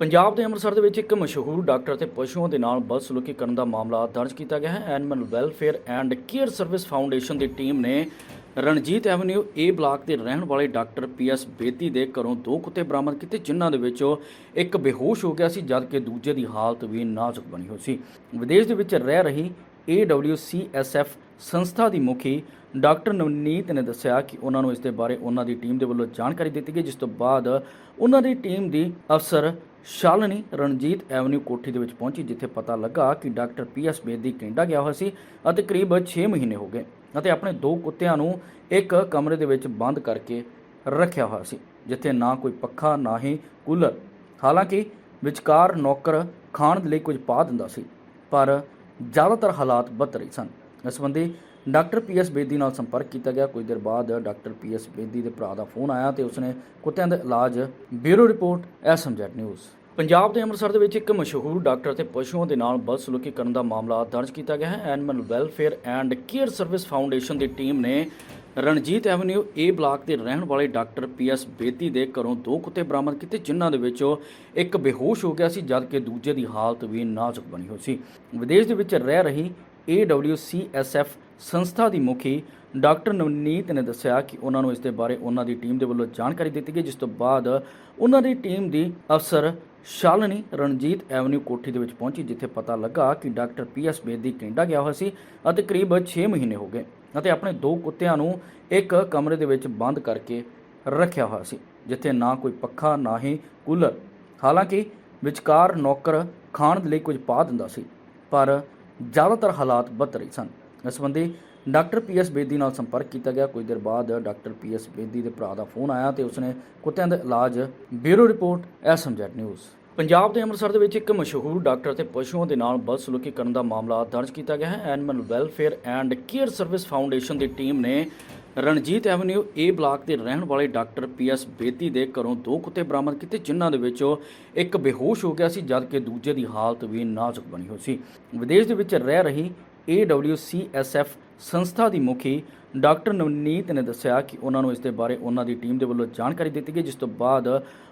ਪੰਜਾਬ ਦੇ ਅੰਮ੍ਰਿਤਸਰ ਦੇ ਵਿੱਚ ਇੱਕ ਮਸ਼ਹੂਰ ਡਾਕਟਰ ਤੇ ਪਸ਼ੂਆਂ ਦੇ ਨਾਲ ਬਦਸਲੂਕੀ ਕਰਨ ਦਾ ਮਾਮਲਾ ਦਰਜ ਕੀਤਾ ਗਿਆ ਹੈ। Animal welfare and care service foundation the team ਨੇ ਰਣਜੀਤ ਐਵਨਿਊ ਏ ਬਲਾਕ ਦੇ ਰਹਿਣ ਵਾਲੇ ਡਾਕਟਰ ਪੀਐਸ ਬੇਦੀ ਦੇ ਘਰੋਂ ਦੋ ਕੁੱਤੇ ਬਰਾਮਦ ਕੀਤੇ, ਜਿਨ੍ਹਾਂ ਦੇ ਵਿੱਚੋਂ ਇੱਕ ਬੇਹੋਸ਼ ਹੋ ਗਿਆ ਸੀ, ਜਦਕਿ ਦੂਜੇ ਦੀ ਹਾਲਤ ਵੀ ਨਾਜ਼ੁਕ ਬਣੀ ਹੋਈ ਸੀ। ਵਿਦੇਸ਼ ਦੇ ਵਿੱਚ ਰਹਿ ਰਹੀ AWCSF ਸੰਸਥਾ ਦੀ ਮੁਖੀ ਡਾਕਟਰ ਨਵਨੀਤ ਨੇ ਦੱਸਿਆ ਕਿ ਉਹਨਾਂ ਨੂੰ ਇਸ ਦੇ ਬਾਰੇ ਉਹਨਾਂ ਦੀ ਟੀਮ ਦੇ ਵੱਲੋਂ ਜਾਣਕਾਰੀ ਦਿੱਤੀ ਗਈ, ਜਿਸ ਤੋਂ ਬਾਅਦ ਉਹਨਾਂ ਦੀ ਟੀਮ ਦੀ ਅਫਸਰ ਸ਼ਾਲਨੀ ਰਣਜੀਤ ਐਵਨਿਊ ਕੋਠੀ ਦੇ ਵਿੱਚ ਪਹੁੰਚੀ, ਜਿੱਥੇ ਪਤਾ ਲੱਗਾ ਕਿ ਡਾਕਟਰ ਪੀਐਸ ਬੇਦੀ ਕੈਨੇਡਾ ਗਿਆ ਹੋਇਆ ਸੀ ਅਤੇ ਕਰੀਬ 6 ਮਹੀਨੇ ਹੋ ਗਏ ਅਤੇ ਆਪਣੇ ਦੋ ਕੁੱਤਿਆਂ ਨੂੰ ਇੱਕ ਕਮਰੇ ਦੇ ਵਿੱਚ ਬੰਦ ਕਰਕੇ ਰੱਖਿਆ ਹੋਇਆ ਸੀ, ਜਿੱਥੇ ਨਾ ਕੋਈ ਪੱਖਾ, ਨਾ ਹੀ ਕੂਲਰ। ਹਾਲਾਂਕਿ ਵਿਚਕਾਰ ਨੌਕਰ ਖਾਣ ਦੇ ਲਈ ਕੁਝ ਪਾ ਦਿੰਦਾ ਸੀ, ਪਰ ਜ਼ਿਆਦਾਤਰ ਹਾਲਾਤ ਬਦਤਰ ਹੀ ਸਨ। ਇਸ ਸੰਬੰਧੀ ਡਾਕਟਰ ਪੀਐਸ ਬੇਦੀ ਨਾਲ ਸੰਪਰਕ ਕੀਤਾ ਗਿਆ। ਕੁਝ ਦੇਰ ਬਾਅਦ ਡਾਕਟਰ ਪੀਐਸ ਬੇਦੀ ਦੇ ਭਰਾ ਦਾ ਫੋਨ ਆਇਆ ਤੇ ਉਸਨੇ ਕੁੱਤਿਆਂ ਦਾ ਇਲਾਜ bureau report, S M Z news. Punjab ਦੇ ਅੰਮ੍ਰਿਤਸਰ ਦੇ ਵਿੱਚ ਇੱਕ ਮਸ਼ਹੂਰ ਡਾਕਟਰ ਤੇ ਪਸ਼ੂਆਂ ਦੇ ਨਾਲ ਬਦਸਲੂਕੀ ਕਰਨ ਦਾ ਮਾਮਲਾ ਦਰਜ ਕੀਤਾ ਗਿਆ ਹੈ। Animal welfare and care service foundation the team ਨੇ ਰਣਜੀਤ ਐਵਨਿਊ, ਏ ਬਲਾਕ ਦੇ ਰਹਿਣ ਵਾਲੇ ਡਾਕਟਰ ਪੀਐਸ ਬੇਦੀ ਦੇ ਘਰੋਂ ਦੋ ਕੁੱਤੇ ਬਰਾਮਦ ਕੀਤੇ, ਜਿਨ੍ਹਾਂ ਦੇ ਵਿੱਚੋਂ ਇੱਕ ਬੇਹੋਸ਼ ਹੋ ਗਿਆ ਸੀ, ਜਦਕਿ ਦੂਜੇ ਦੀ ਹਾਲਤ ਵੀ ਨਾਜ਼ੁਕ ਬਣੀ ਹੋਈ ਸੀ। ਵਿਦੇਸ਼ ਦੇ ਵਿੱਚ ਰਹਿ ਰਹੀ AWCSF ਸੰਸਥਾ ਦੀ ਮੁਖੀ ਡਾਕਟਰ ਨਵਨੀਤ ਨੇ ਦੱਸਿਆ ਕਿ ਉਹਨਾਂ ਨੂੰ ਇਸ ਦੇ ਬਾਰੇ ਉਹਨਾਂ ਦੀ ਟੀਮ ਦੇ ਵੱਲੋਂ ਜਾਣਕਾਰੀ ਦਿੱਤੀ ਗਈ, ਜਿਸ ਤੋਂ ਬਾਅਦ ਉਹਨਾਂ ਦੀ ਟੀਮ ਦੀ ਅਫਸਰ ਸ਼ਾਲਨੀ ਰਣਜੀਤ ਐਵਨਿਊ ਕੋਠੀ ਦੇ ਵਿੱਚ ਪਹੁੰਚੀ, ਜਿੱਥੇ ਪਤਾ ਲੱਗਾ ਕਿ ਡਾਕਟਰ ਪੀਐਸ ਬੇਦੀ ਕੈਨੇਡਾ ਗਿਆ ਹੋਇਆ ਸੀ ਅਤੇ ਕਰੀਬ 6 ਮਹੀਨੇ ਹੋ ਗਏ ਅਤੇ ਆਪਣੇ ਦੋ ਕੁੱਤਿਆਂ ਨੂੰ ਇੱਕ ਕਮਰੇ ਦੇ ਵਿੱਚ ਬੰਦ ਕਰਕੇ ਰੱਖਿਆ ਹੋਇਆ ਸੀ, ਜਿੱਥੇ ਨਾ ਕੋਈ ਪੱਖਾ, ਨਾ ਹੀ ਕੂਲਰ। ਹਾਲਾਂਕਿ ਵਿਚਕਾਰ ਨੌਕਰ ਖਾਣ ਲਈ ਕੁਝ ਪਾ ਦਿੰਦਾ ਸੀ, ਪਰ ਜ਼ਿਆਦਾਤਰ ਹਾਲਾਤ ਬਦਤਰ ਹੀ ਸਨ। ਇਸ ਸੰਬੰਧੀ ਡਾਕਟਰ ਪੀਐਸ ਬੇਦੀ ਨਾਲ ਸੰਪਰਕ ਕੀਤਾ ਗਿਆ। ਕੁਝ ਦੇਰ ਬਾਅਦ ਡਾਕਟਰ ਪੀਐਸ ਬੇਦੀ ਦੇ ਭਰਾ ਦਾ ਫੋਨ ਆਇਆ ਤੇ ਉਸਨੇ ਕੁੱਤਿਆਂ ਦਾ ਇਲਾਜ bureau report, S M Z news. Punjab ਦੇ ਅੰਮ੍ਰਿਤਸਰ ਦੇ ਵਿੱਚ ਇੱਕ ਮਸ਼ਹੂਰ ਡਾਕਟਰ ਤੇ ਪਸ਼ੂਆਂ ਦੇ ਨਾਲ ਬਦਸਲੂਕੀ ਕਰਨ ਦਾ ਮਾਮਲਾ ਦਰਜ ਕੀਤਾ ਗਿਆ ਹੈ। Animal welfare and care service foundation the team ਨੇ ਰਣਜੀਤ ਐਵਨਿਊ ਏ ਬਲਾਕ ਦੇ ਰਹਿਣ ਵਾਲੇ ਡਾਕਟਰ ਪੀਐਸ ਬੇਦੀ ਦੇ ਘਰੋਂ ਦੋ ਕੁੱਤੇ ਬਰਾਮਦ ਕੀਤੇ, ਜਿਨ੍ਹਾਂ ਦੇ ਵਿੱਚੋਂ ਇੱਕ ਬੇਹੋਸ਼ ਹੋ ਗਿਆ ਸੀ, ਜਦਕਿ ਦੂਜੇ ਦੀ ਹਾਲਤ ਵੀ ਨਾਜ਼ੁਕ ਬਣੀ ਹੋਈ ਸੀ। ਵਿਦੇਸ਼ ਦੇ ਵਿੱਚ ਰਹਿ ਰਹੀ AWCSF ਸੰਸਥਾ ਦੀ ਮੁਖੀ ਡਾਕਟਰ ਨਵਨੀਤ ਨੇ ਦੱਸਿਆ ਕਿ ਉਹਨਾਂ ਨੂੰ ਇਸ ਦੇ ਬਾਰੇ ਉਹਨਾਂ ਦੀ ਟੀਮ ਦੇ ਵੱਲੋਂ ਜਾਣਕਾਰੀ ਦਿੱਤੀ ਗਈ, ਜਿਸ ਤੋਂ ਬਾਅਦ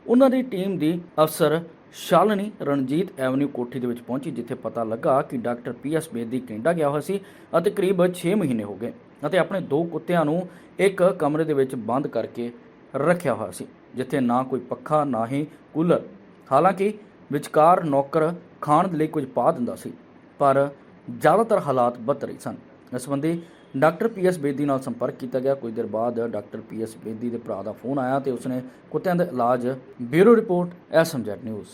ਉਹਨਾਂ ਦੀ ਟੀਮ ਦੀ ਅਫਸਰ ਸ਼ਾਲਨੀ ਰਣਜੀਤ ਐਵਨਿਊ ਕੋਠੀ ਦੇ ਵਿੱਚ ਪਹੁੰਚੀ, ਜਿੱਥੇ ਪਤਾ ਲੱਗਾ ਕਿ ਡਾਕਟਰ ਪੀਐਸ ਬੇਦੀ ਕੈਨੇਡਾ ਗਿਆ ਹੋਇਆ ਸੀ ਅਤੇ ਕਰੀਬ 6 ਮਹੀਨੇ ਹੋ ਗਏ। ਅਤੇ ਆਪਣੇ ਦੋ ਕੁੱਤਿਆਂ ਨੂੰ ਇੱਕ ਕਮਰੇ ਦੇ ਵਿੱਚ ਬੰਦ ਕਰਕੇ ਰੱਖਿਆ ਹੋਇਆ ਸੀ, ਜਿੱਥੇ ਨਾ ਕੋਈ ਪੱਖਾ, ਨਾ ਹੀ ਕੂਲਰ। ਹਾਲਾਂਕਿ ਵਿਚਕਾਰ ਨੌਕਰ ਖਾਣ ਦੇ ਲਈ ਕੁਝ ਪਾ ਦਿੰਦਾ ਸੀ, ਪਰ ਜ਼ਿਆਦਾਤਰ ਹਾਲਾਤ ਬਦਤਰ ਹੀ ਸਨ। ਇਸ ਸੰਬੰਧੀ ਡਾਕਟਰ ਪੀਐਸ ਬੇਦੀ ਨਾਲ ਸੰਪਰਕ ਕੀਤਾ ਗਿਆ। ਕੁਝ ਦੇਰ ਬਾਅਦ ਡਾਕਟਰ ਪੀਐਸ ਬੇਦੀ ਦੇ ਭਰਾ ਦਾ ਫੋਨ ਆਇਆ ਤੇ ਉਸਨੇ ਕੁੱਤਿਆਂ ਦਾ ਇਲਾਜ ਬਿਊਰੋ ਰਿਪੋਰਟ ਐਸਐਮਜੈਡ ਨਿਊਜ਼।